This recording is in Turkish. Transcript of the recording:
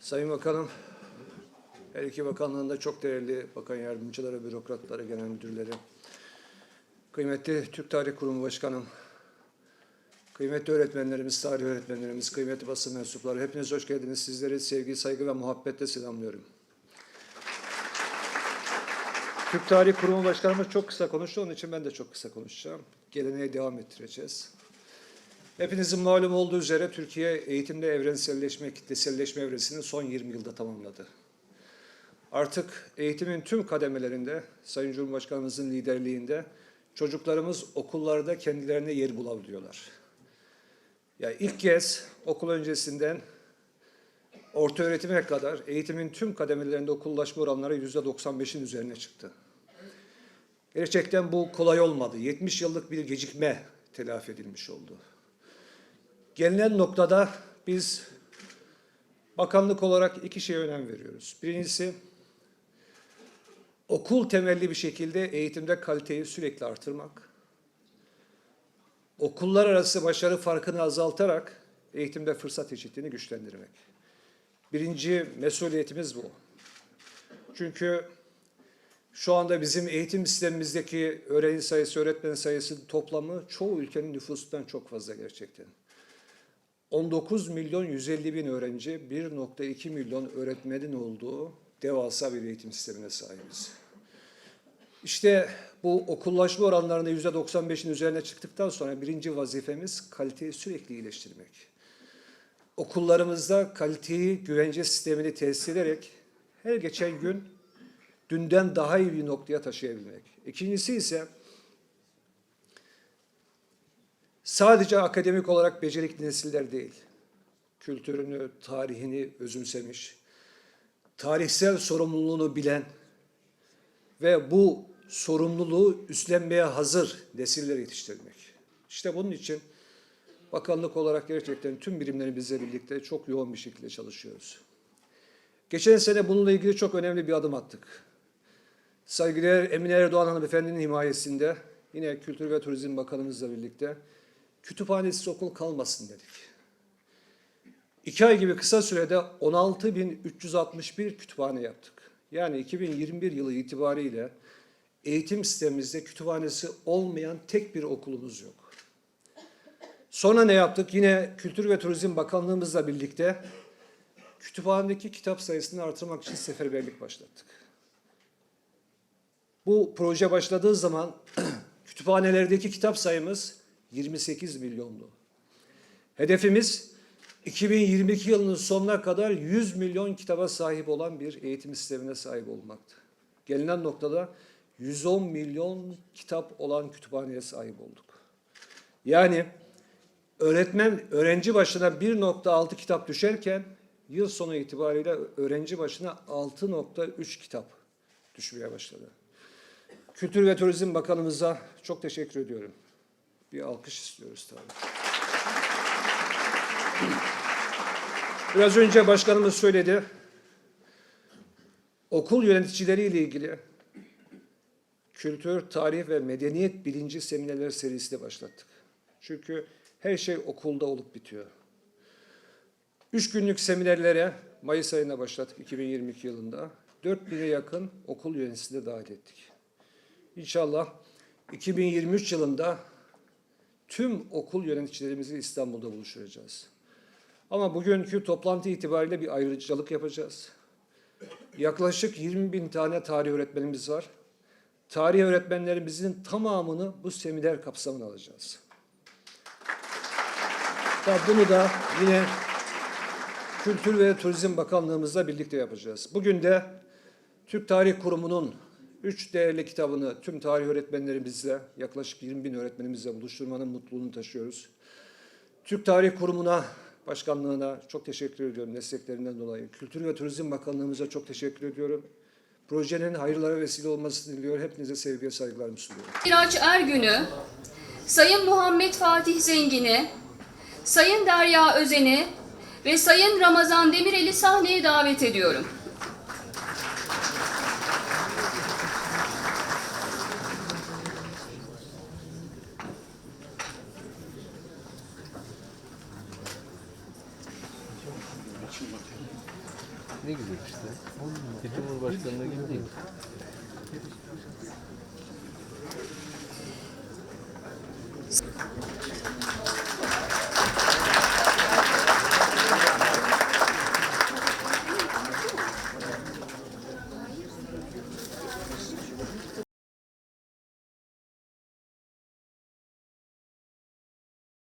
Sayın Bakanım, her iki bakanlığında çok değerli bakan yardımcıları, bürokratları, genel müdürleri, kıymetli Türk Tarih Kurumu Başkanım, kıymetli öğretmenlerimiz, tarih öğretmenlerimiz, kıymetli basın mensupları, hepiniz hoş geldiniz. Sizleri sevgi, saygı ve muhabbetle selamlıyorum. Türk Tarih Kurumu Başkanımız çok kısa konuştu, onun için ben de çok kısa konuşacağım. Geleneğe devam ettireceğiz. Hepinizin malum olduğu üzere Türkiye eğitimde evrenselleşme, kitleselleşme evresini son 20 yılda tamamladı. Artık eğitimin tüm kademelerinde Sayın Cumhurbaşkanımızın liderliğinde çocuklarımız okullarda kendilerine yer bulabiliyorlar. Ya ilk kez okul öncesinden orta öğretime kadar eğitimin tüm kademelerinde okullaşma oranları yüzde 95'in üzerine çıktı. Gerçekten bu kolay olmadı. 70 yıllık bir gecikme telafi edilmiş oldu. Gelinen noktada biz bakanlık olarak iki şeye önem veriyoruz. Birincisi okul temelli bir şekilde eğitimde kaliteyi sürekli artırmak. Okullar arası başarı farkını azaltarak eğitimde fırsat eşitliğini güçlendirmek. Birinci mesuliyetimiz bu. Çünkü şu anda bizim eğitim sistemimizdeki öğrenci sayısı, öğretmen sayısı toplamı çoğu ülkenin nüfusundan çok fazla gerçekten. 19 milyon 150 bin öğrenci, 1.2 milyon öğretmenin olduğu devasa bir eğitim sistemine sahibiz. İşte bu okullaşma oranlarında %95'in üzerine çıktıktan sonra birinci vazifemiz kaliteyi sürekli iyileştirmek. Okullarımızda kaliteyi, güvence sistemini tesis ederek her geçen gün dünden daha iyi bir noktaya taşıyabilmek. İkincisi ise sadece akademik olarak becerikli nesiller değil, kültürünü, tarihini özümsemiş, tarihsel sorumluluğunu bilen ve bu sorumluluğu üstlenmeye hazır nesiller yetiştirmek. İşte bunun için bakanlık olarak gerçekten tüm birimlerimizle birlikte çok yoğun bir şekilde çalışıyoruz. Geçen sene bununla ilgili çok önemli bir adım attık. Saygıdeğer Emine Erdoğan hanımefendinin himayesinde yine Kültür ve Turizm Bakanımızla birlikte kütüphanesiz okul kalmasın dedik. İki ay gibi kısa sürede 16.361 kütüphane yaptık. Yani 2021 yılı itibariyle eğitim sistemimizde kütüphanesi olmayan tek bir okulumuz yok. Sonra ne yaptık? Yine Kültür ve Turizm Bakanlığımızla birlikte kütüphanedeki kitap sayısını artırmak için seferberlik başlattık. Bu proje başladığı zaman kütüphanelerdeki kitap sayımız 28 milyondu. Hedefimiz 2022 yılının sonuna kadar 100 milyon kitaba sahip olan bir eğitim sistemine sahip olmaktı. Gelinen noktada 110 milyon kitap olan kütüphaneye sahip olduk. Yani öğretmen öğrenci başına 1.6 kitap düşerken yıl sonu itibariyle öğrenci başına 6.3 kitap düşmeye başladı. Kültür ve Turizm Bakanımıza çok teşekkür ediyorum. Bir alkış istiyoruz tabii. Biraz önce başkanımız söyledi. Okul yöneticileriyle ilgili kültür, tarih ve medeniyet bilinci seminerler serisi de başlattık. Çünkü her şey okulda olup bitiyor. Üç günlük seminerlere Mayıs ayına başlattık 2022 yılında. 4000'e yakın okul yöneticisini dahil ettik. İnşallah 2023 yılında tüm okul yöneticilerimizi İstanbul'da buluşturacağız. Ama bugünkü toplantı itibariyle bir ayrıcalık yapacağız. Yaklaşık 20 bin tane tarih öğretmenimiz var. Tarih öğretmenlerimizin tamamını bu seminer kapsamına alacağız. Tabii bunu da yine Kültür ve Turizm Bakanlığımızla birlikte yapacağız. Bugün de Türk Tarih Kurumu'nun üç değerli kitabını tüm tarih öğretmenlerimizle, yaklaşık 20 bin öğretmenimizle buluşturmanın mutluluğunu taşıyoruz. Türk Tarih Kurumu'na, başkanlığına çok teşekkür ediyorum desteklerinden dolayı. Kültür ve Turizm Bakanlığımıza çok teşekkür ediyorum. Projenin hayırlara vesile olmasını diliyor. Hepinize sevgi ve saygılarımı sunuyorum. Miraç Ergün'ü, Sayın Muhammed Fatih Zengin'i, Sayın Derya Özen'i ve Sayın Ramazan Demirel'i sahneye davet ediyorum. Ne güzel işte. Bir Cumhurbaşkanlığı gibi değil.